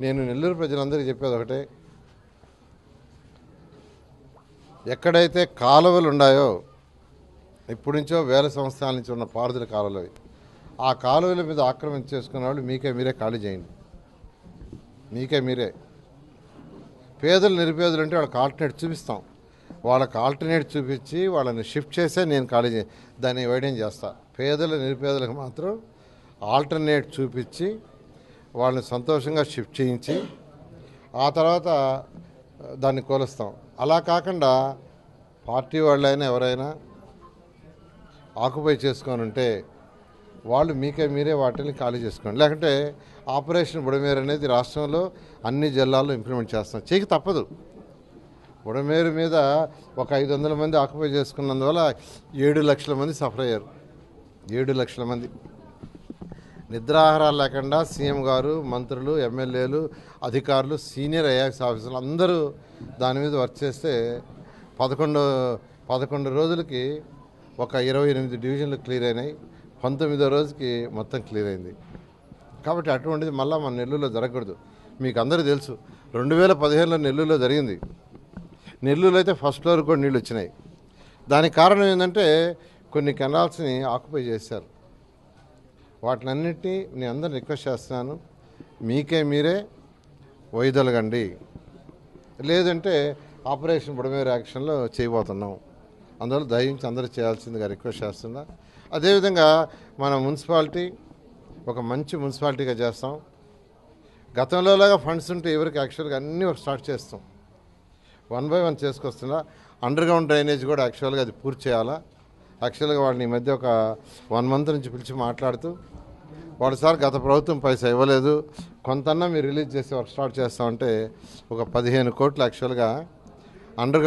నేను నెల్లూరు ప్రజలందరికీ చెప్పేది ఒకటే. ఎక్కడైతే కాలువలు ఉన్నాయో ఇప్పటి నుంచో వేల సంవత్సరాల నుంచి ఉన్న పారుదల కాలువలు ఆ కాలువల మీద ఆక్రమించి చేసుకున్న వాళ్ళు మీకే మీరే ఖాళీ చేయండి. మీకే మీరే. పేదలు నిరుపేదలు అంటే వాళ్ళకి ఆల్టర్నేట్ చూపిస్తాం. వాళ్ళకి ఆల్టర్నేట్ చూపించి వాళ్ళని షిఫ్ట్ చేసే నేను ఖాళీ దాన్ని వైడెన్ చేస్తా. పేదల నిరుపేదలకు మాత్రం ఆల్టర్నేట్ చూపించి వాళ్ళని సంతోషంగా షిఫ్ట్ చేయించి ఆ తర్వాత దాన్ని కోలుస్తాం. అలా కాకుండా పార్టీ వాళ్ళైనా ఎవరైనా ఆక్యుపై చేసుకొని ఉంటే వాళ్ళు మీకే మీరే వాటిని ఖాళీ చేసుకోండి. లేకుంటే ఆపరేషన్ బుడమేరు అనేది రాష్ట్రంలో అన్ని జిల్లాల్లో ఇంప్లిమెంట్ చేస్తాం. చేయక తప్పదు. బుడమేరు మీద ఒక ఐదు వందల మంది ఆక్యుపై చేసుకున్నందువల్ల ఏడు లక్షల మంది సఫర్ అయ్యారు. ఏడు లక్షల మంది. నిద్రాహారాలు లేకుండా సీఎం గారు మంత్రులు ఎమ్మెల్యేలు అధికారులు సీనియర్ ఐఏఎస్ ఆఫీసర్లు అందరూ దాని మీద వర్క్ చేస్తే పదకొండు పదకొండు రోజులకి ఒక ఇరవై ఎనిమిది డివిజన్లు క్లియర్ అయినాయి. పంతొమ్మిదో రోజుకి మొత్తం క్లియర్ అయింది. కాబట్టి అటువంటిది మళ్ళీ మన నెల్లూరులో జరగకూడదు. మీకు అందరూ తెలుసు రెండు వేల పదిహేనులో నెల్లూరులో జరిగింది. నెల్లూరులో అయితే ఫస్ట్ ఫ్లోర్ కూడా నీళ్ళు వచ్చినాయి. దానికి కారణం ఏంటంటే కొన్ని కెనాల్స్ని ఆక్యుపై చేశారు. వాటినన్నిటినీ నేను అందరు రిక్వెస్ట్ చేస్తున్నాను. మీకే మీరే వైదొలగండి. లేదంటే ఆపరేషన్ బుడమేరు యాక్షన్లో చేయబోతున్నాం. అందువల్ల దయించి అందరూ చేయాల్సిందిగా రిక్వెస్ట్ చేస్తున్నా. అదేవిధంగా మన మున్సిపాలిటీ ఒక మంచి మున్సిపాలిటీగా చేస్తాం. గతంలోలాగా ఫండ్స్ ఉంటే ఎవరికి యాక్చువల్గా అన్నీ స్టార్ట్ చేస్తాం. వన్ బై వన్ చేసుకొస్తున్నా. అండర్ గ్రౌండ్ డ్రైనేజ్ కూడా యాక్చువల్గా అది పూర్తి చేయాలా? యాక్చువల్గా వాళ్ళని ఈ మధ్య ఒక వన్ మంత్ నుంచి పిలిచి మాట్లాడుతూ వాడు సార్ గత ప్రభుత్వం పైసా ఇవ్వలేదు. కొంతన్నా మీరు రిలీజ్ చేసి వర్క్ స్టార్ట్ చేస్తామంటే ఒక పదిహేను కోట్లు యాక్చువల్గా అండర్